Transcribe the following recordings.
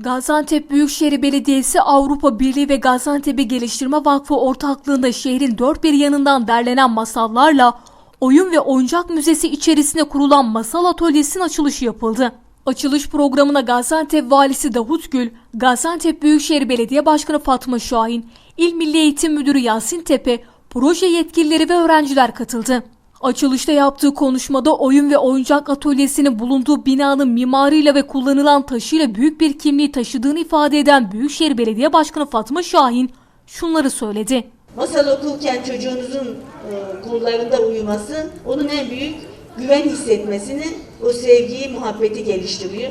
Gaziantep Büyükşehir Belediyesi Avrupa Birliği ve Gaziantep'i Geliştirme Vakfı ortaklığında şehrin dört bir yanından derlenen masallarla oyun ve oyuncak müzesi içerisinde kurulan masal atölyesinin açılışı yapıldı. Açılış programına Gaziantep Valisi Davut Gül, Gaziantep Büyükşehir Belediye Başkanı Fatma Şahin, İl Milli Eğitim Müdürü Yasin Tepe, proje yetkilileri ve öğrenciler katıldı. Açılışta yaptığı konuşmada oyun ve oyuncak atölyesinin bulunduğu binanın mimarıyla ve kullanılan taşıyla büyük bir kimliği taşıdığını ifade eden Büyükşehir Belediye Başkanı Fatma Şahin şunları söyledi. Masal okurken çocuğunuzun e, kollarında uyuması onun en büyük güven hissetmesini, o sevgiyi, muhabbeti geliştiriyor.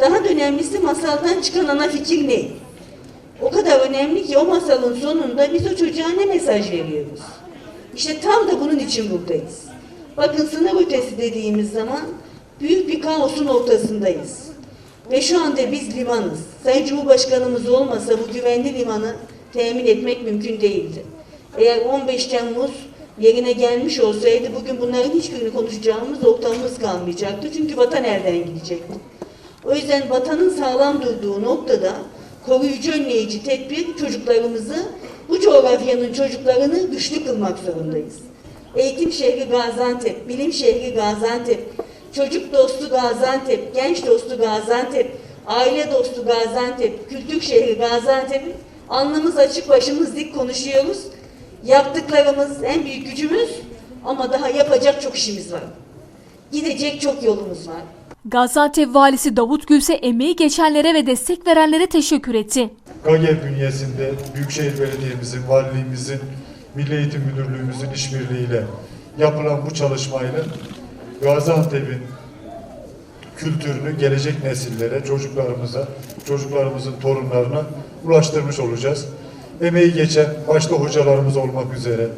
Daha da önemlisi masaldan çıkan ana fikir ne? O kadar önemli ki o masalın sonunda biz o çocuğa ne mesaj veriyoruz? İşte tam da bunun için buradayız. Bakın sınır ötesi dediğimiz zaman büyük bir kaosun ortasındayız. Ve şu anda biz limanız. Sayın Cumhurbaşkanımız olmasa bu güvenli limanı temin etmek mümkün değildi. Eğer 15 Temmuz yerine gelmiş olsaydı bugün bunların hiçbirini konuşacağımız ortamımız kalmayacaktı. Çünkü vatan elden gidecekti. O yüzden vatanın sağlam durduğu noktada koruyucu önleyici tedbir çocuklarımızı, bu coğrafyanın çocuklarını güçlü kılmak zorundayız. Eğitim şehri Gaziantep, bilim şehri Gaziantep, çocuk dostu Gaziantep, genç dostu Gaziantep, aile dostu Gaziantep, kültür şehri Gaziantep. Alnımız açık, başımız dik konuşuyoruz. Yaptıklarımız en büyük gücümüz ama daha yapacak çok işimiz var. Gidecek çok yolumuz var. Gaziantep Valisi Davut Gül ise emeği geçenlere ve destek verenlere teşekkür etti. GAGE bünyesinde Büyükşehir Belediye'mizin, valiliğimizin, Milli Eğitim Müdürlüğümüzün işbirliğiyle yapılan bu çalışmayla Gaziantep'in kültürünü gelecek nesillere, çocuklarımıza, çocuklarımızın torunlarına ulaştırmış olacağız. Emeği geçen başta hocalarımız olmak üzere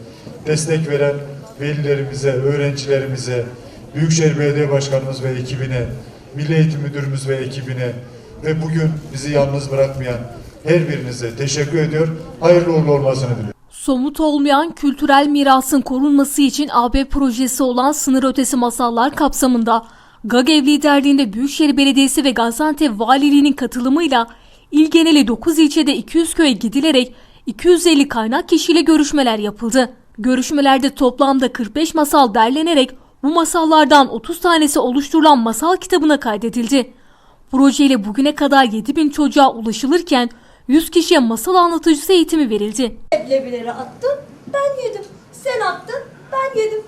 destek veren velilerimize, öğrencilerimize, Büyükşehir Belediye Başkanımız ve ekibine, Milli Eğitim Müdürümüz ve ekibine ve bugün bizi yalnız bırakmayan her birinize teşekkür ediyor. Hayırlı uğurlu olmasını diliyorum. Somut olmayan kültürel mirasın korunması için AB projesi olan sınır ötesi masallar kapsamında GAGEV liderliğinde Büyükşehir Belediyesi ve Gaziantep Valiliği'nin katılımıyla il geneli 9 ilçede 200 köye gidilerek 250 kaynak kişiyle görüşmeler yapıldı. Görüşmelerde toplamda 45 masal derlenerek bu masallardan 30 tanesi oluşturulan masal kitabına kaydedildi. Projeyle bugüne kadar 7000 çocuğa ulaşılırken 100 kişiye masal anlatıcısı eğitimi verildi. leblebileri attın, ben yedim. Sen attın, ben yedim.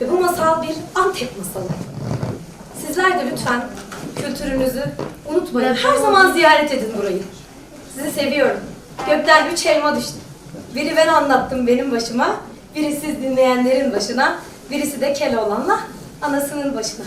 Ve bu masal bir Antep masalı. Sizler de lütfen kültürünüzü unutmayın. Her zaman ziyaret edin burayı. Sizi seviyorum. Gökten üç elma düştü. Biri ben anlattım benim başıma, biri siz dinleyenlerin başına, birisi de Keloğlan'la anasının başına.